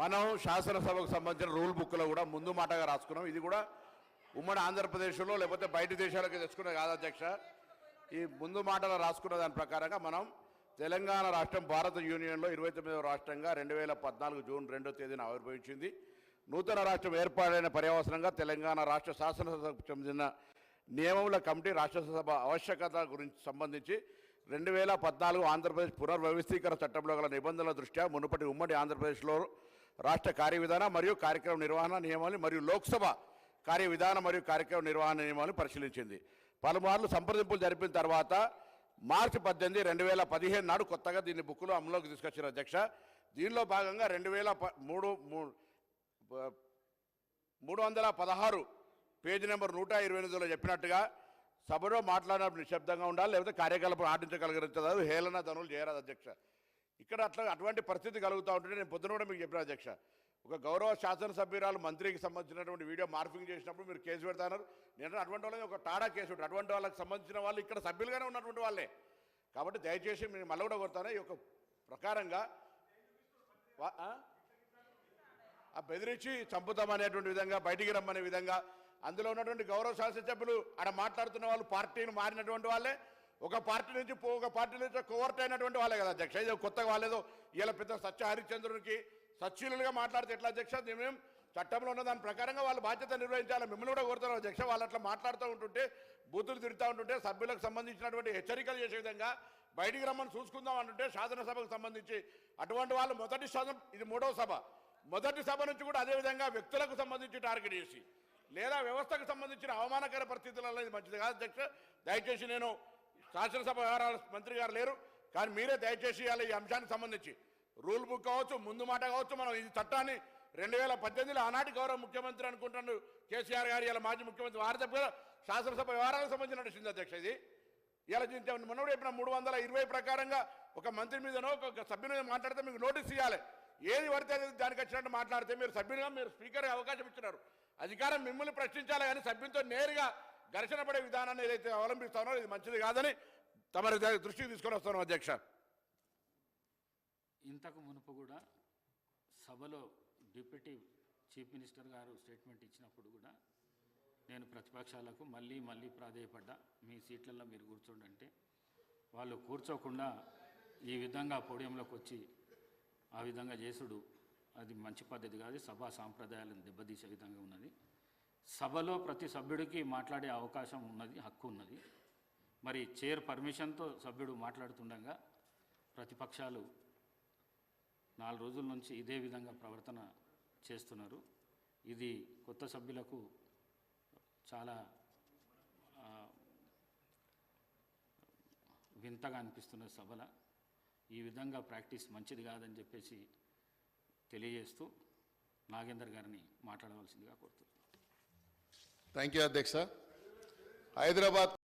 మనం శాసనసభకు సంబంధించిన రూల్ బుక్లో కూడా ముందు మాటగా రాసుకున్నాం. ఇది కూడా ఉమ్మడి ఆంధ్రప్రదేశ్లో లేకపోతే బయట దేశాలకు తెచ్చుకునే కాదు అధ్యక్ష. ఈ ముందు మాటలో రాసుకున్న దాని ప్రకారంగా మనం తెలంగాణ రాష్ట్రం భారత యూనియన్లో ఇరవై తొమ్మిదవ రాష్ట్రంగా రెండు వేల పద్నాలుగు జూన్ రెండో తేదీన ఆవిర్భవించింది. నూతన రాష్ట్రం ఏర్పాటైన పర్యవసరంగా తెలంగాణ రాష్ట్ర శాసనసభకు చెందిన నియమముల కమిటీ రాష్ట్రసభ ఆవశ్యకత గురించి సంబంధించి రెండు వేల పద్నాలుగు ఆంధ్రప్రదేశ్ పునర్వ్యవస్థీకరణ చట్టంలో గల నిబంధనల దృష్ట్యా మునుపటి ఉమ్మడి ఆంధ్రప్రదేశ్లో రాష్ట్ర కార్యవిధాన మరియు కార్యక్రమ నిర్వహణ నియమాలు మరియు లోక్సభ కార్యవిధానం మరియు కార్యక్రమ నిర్వహణ నియమాలను పరిశీలించింది. పలుమార్లు సంప్రదింపులు జరిపిన తర్వాత మార్చి పద్దెనిమిది రెండు వేల పదిహేను నాడు కొత్తగా దీన్ని బుక్లో అమలులోకి తీసుకొచ్చారు అధ్యక్ష. దీనిలో భాగంగా రెండు వేల మూడు మూ- మూడు వందల పదహారు పేజీ నెంబర్ నూట ఇరవై ఎనిమిదిలో చెప్పినట్టుగా సభలో మాట్లాడినప్పుడు నిశ్శబ్దంగా ఉండాలి లేకపోతే కార్యకలాపం ఆడించగలిగదు హేళన ధనులు చేయరాదు అధ్యక్ష. ఇక్కడ అట్లా అటువంటి పరిస్థితి కలుగుతూ ఉంటుంటే నేను పొద్దున కూడా మీకు చెప్పిన అధ్యక్ష. ఒక గౌరవ శాసనసభ్యురాలు మంత్రికి సంబంధించినటువంటి వీడియో మార్పింగ్ చేసినప్పుడు మీరు కేసు పెడతారు నేను అటువంటి వాళ్ళని ఒక టాడా కేసు అటువంటి వాళ్ళకి సంబంధించిన వాళ్ళు ఇక్కడ సభ్యులుగానే ఉన్నటువంటి వాళ్ళే. కాబట్టి దయచేసి మేము మళ్ళీ కూడా కొడతాను ఈ యొక్క ప్రకారంగా ఆ? ఆ బెదిరించి చంపుతామనేటువంటి విధంగా బయటికి రమ్మనే విధంగా. అందులో ఉన్నటువంటి గౌరవ శాసనసభ్యులు ఆడ మాట్లాడుతున్న వాళ్ళు పార్టీని మారినటువంటి వాళ్ళే. ఒక పార్టీ నుంచి ఒక పార్టీ నుంచి కోవర్ట్ అయినటువంటి వాళ్ళే కదా అధ్యక్ష. ఇది కొత్తగా వాళ్ళేదో ఇలా పెద్ద సత్య హరిశ్చంద్రుడికి సచ్చీలుగా మాట్లాడితే ఎట్లా అధ్యక్ష? మేము చట్టంలో ఉన్న దాని ప్రకారంగా వాళ్ళు బాధ్యత నిర్వహించాలి. మిమ్మల్ని కూడా కోరుతున్నారు అధ్యక్ష. వాళ్ళు అట్లా మాట్లాడుతూ ఉంటుంటే బూతులు తిరుగుతూ ఉంటుంటే సభ్యులకు సంబంధించినటువంటి హెచ్చరికలు చేసే విధంగా బయటికి రమ్మని చూసుకుందాం అంటుంటే శాసనసభకు సంబంధించి అటువంటి వాళ్ళు మొదటి శాసనం ఇది మూడవ సభ. మొదటి సభ నుంచి కూడా అదే విధంగా వ్యక్తులకు సంబంధించి టార్గెట్ చేసి లేదా వ్యవస్థకు సంబంధించిన అవమానకర పరిస్థితులలో ఇది మంచిది కాదు అధ్యక్ష. దయచేసి నేను శాసనసభ వ్యవహారాల మంత్రి గారు లేరు కానీ మీరే దయచేసి ఇవాళ ఈ అంశానికి సంబంధించి రూల్ బుక్ కావచ్చు ముందు మాట కావచ్చు మనం ఈ చట్టాన్ని రెండు వేల పద్దెనిమిదిలో ఆనాటి గౌరవ ముఖ్యమంత్రి అనుకుంటున్నాడు కేసీఆర్ గారు ఇలా మాజీ ముఖ్యమంత్రి వారి దగ్గర శాసనసభ వ్యవహారాలకు సంబంధించిన నడిచింది అధ్యక్ష ఇది. ఇలా మనోడు చెప్పిన మూడు వందల ఇరవై ప్రకారంగా ఒక మంత్రి మీదనో ఒక సభ్యుని మీద మాట్లాడితే మీకు నోటీస్ ఇవ్వాలి. ఏది పడితే దానికి వచ్చినట్టు మాట్లాడితే మీరు సభ్యునిగా మీరు స్పీకర్గా అవకాశం ఇచ్చినారు. అధికారం మిమ్మల్ని ప్రశ్నించాలి కానీ సభ్యులతో నేరుగా ఘర్షణ పడే విధానాన్ని ఏదైతే అవలంబిస్తానో ఇది మంచిది కాదని తమరి దృష్టికి తీసుకొని వస్తాను అధ్యక్ష. ఇంతకు మునుపు కూడా సభలో డిప్యూటీ చీఫ్ మినిస్టర్ గారు స్టేట్మెంట్ ఇచ్చినప్పుడు కూడా నేను ప్రతిపక్షాలకు మళ్ళీ మళ్ళీ ప్రాధేయపడ్డా. మీ సీట్లలో మీరు కూర్చోండి అంటే వాళ్ళు కూర్చోకుండా ఈ విధంగా పోడియంలోకి వచ్చి ఆ విధంగా చేసుడు అది మంచి పద్ధతి కాదు. సభా సాంప్రదాయాలను దెబ్బతీసే విధంగా ఉన్నది. సభలో ప్రతి సభ్యుడికి మాట్లాడే అవకాశం ఉన్నది హక్కు ఉన్నది. మరి చైర్ పర్మిషన్తో సభ్యుడు మాట్లాడుతుండగా ప్రతిపక్షాలు నాలుగు రోజుల నుంచి ఇదే విధంగా ప్రవర్తన చేస్తున్నారు. ఇది కొత్త సభ్యులకు చాలా వింతగా అనిపిస్తున్న సభల. ఈ విధంగా ప్రాక్టీస్ మంచిది కాదని చెప్పేసి తెలియజేస్తూ నాగేందర్ గారిని మాట్లాడవలసిందిగా కోరుతున్నాను. థ్యాంక్ యూ అధ్యక్ష హైదరాబాద్